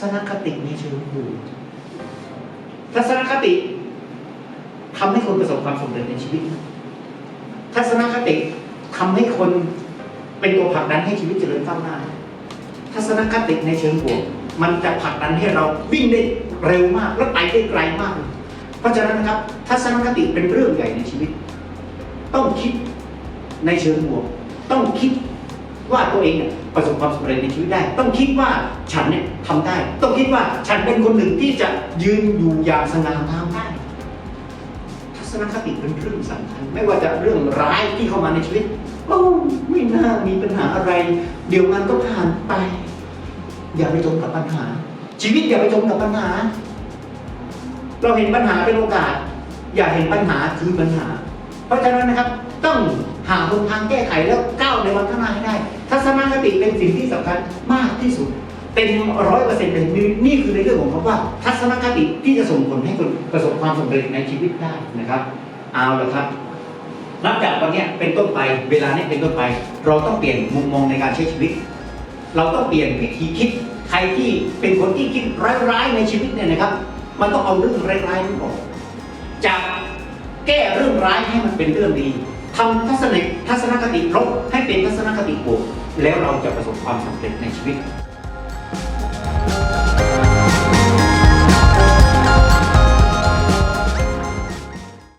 ศนคติในเชิงบวกทัศนคติทำให้คนประสบความสำเร็จในชีวิต ทัศนคติทำให้คนเป็นตัวผลักดันให้ชีวิตเจริญก้าวหน้า ทัศนคติในเชิงบวก มันจะผลักดันให้เราวิ่งได้เร็วมากและไปได้ไกลมาก เพราะฉะนั้นนะครับ ทัศนคติเป็นเรื่องใหญ่ในชีวิต ต้องคิดในเชิงบวก ต้องคิด ว่าตัวเองเนี่ยประสบความสำเร็จในชีวิตได้ ต้องคิดว่าฉันเนี่ยทำได้ ต้องคิดว่าฉันเป็นคนหนึ่งที่จะยืนอยู่อย่างสง่างามได้ทัศนคติเป็นเรื่องสำคัญไม่ว่าจะเรื่องร้ายที่เข้ามาในชีวิตโอ้ไม่น่ามีปัญหาอะไร เดี๋ยวมันก็ผ่านไป อย่าไปจมกับปัญหา ชีวิตอย่าไปจมกับปัญหา เราเห็นปัญหาเป็นโอกาส อย่าเห็นปัญหาคือปัญหา เพราะฉะนั้นนะครับต้อง หาหนทางแก้ไขแล้วก้าวในวันข้างหน้าให้ได้ ทัศนคติเป็นสิ่งที่สำคัญมากที่สุด เป็นร้อยเปอร์เซ็นต์เลยนี่คือในเรื่องของคำว่า ทัศนคติที่จะส่งผลให้คนประสบความสำเร็จในชีวิตได้นะครับ เอาละครับนับจากวันนี้เป็นต้นไปเวลานี้เป็นต้นไป เราต้องเปลี่ยนมุมมองในการใช้ชีวิต เราต้องเปลี่ยนวิธีคิดใครที่เป็นคนที่คิดร้ายๆในชีวิตเนี่ยนะครับ มันต้องเอาเรื่องร้ายๆนั้นออกจากแก้เรื่องร้ายให้มันเป็นเรื่องดี ทำทัศนทัศนคติลบให้เป็นทัศนคติบวกแล้วเราจะประสบความสำเร็จในชีวิต